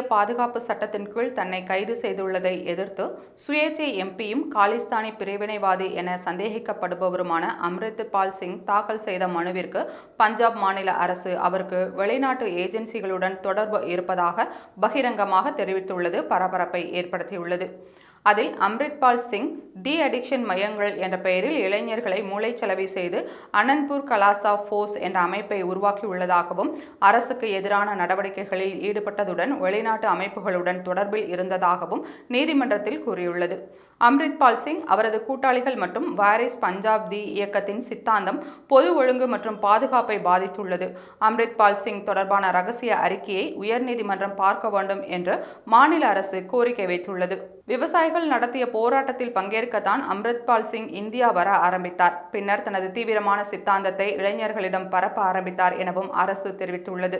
தேசிய பாதுகாப்பு சட்டத்தின் கீழ் தன்னை கைது செய்துள்ளதை எதிர்த்து சுயேச்சை எம்பியும் காலிஸ்தானி பிரிவினைவாதி என சந்தேகிக்கப்படுபவருமான அம்ரித் பால் சிங் தாக்கல் செய்த மனுவிற்கு பஞ்சாப் மாநில அரசு அவருக்கு வெளிநாட்டு ஏஜென்சிகளுடன் தொடர்பு இருப்பதாக பகிரங்கமாக தெரிவித்துள்ளது பரபரப்பை ஏற்படுத்தியுள்ளது. அதில் அம்ரித்பால் சிங் டி அடிக்ஷன் மையங்கள் என்ற பெயரில் இளைஞர்களை மூளைச்சலவை செய்து அனந்த்பூர் கலாசா ஃபோர்ஸ் என்ற அமைப்பை உருவாக்கியுள்ளதாகவும் அரசுக்கு எதிரான நடவடிக்கைகளில் ஈடுபட்டதுடன் வெளிநாட்டு அமைப்புகளுடன் தொடர்பில் இருந்ததாகவும் நீதிமன்றத்தில் கூறியுள்ளது. அம்ரித்பால் சிங் அவரது கூட்டாளிகள் மற்றும் வாரிஸ் பஞ்சாப் தி இயக்கத்தின் சித்தாந்தம் பொது ஒழுங்கு மற்றும் பாதுகாப்பை பாதித்துள்ளது. அம்ரித்பால் சிங் தொடர்பான ரகசிய அறிக்கையை உயர்நீதிமன்றம் பார்க்க வேண்டும் என்று மாநில அரசு கோரிக்கை வைத்துள்ளது. விவசாயிகள் நடத்திய போராட்டத்தில் தான் அம்ரித்பால் சிங் இந்தியா வர ஆரம்பித்தார். பின்னர் தனது தீவிரமான சித்தாந்தத்தை இளைஞர்களிடம் பரப்ப ஆரம்பித்தார் எனவும் அரசு தெரிவித்துள்ளது.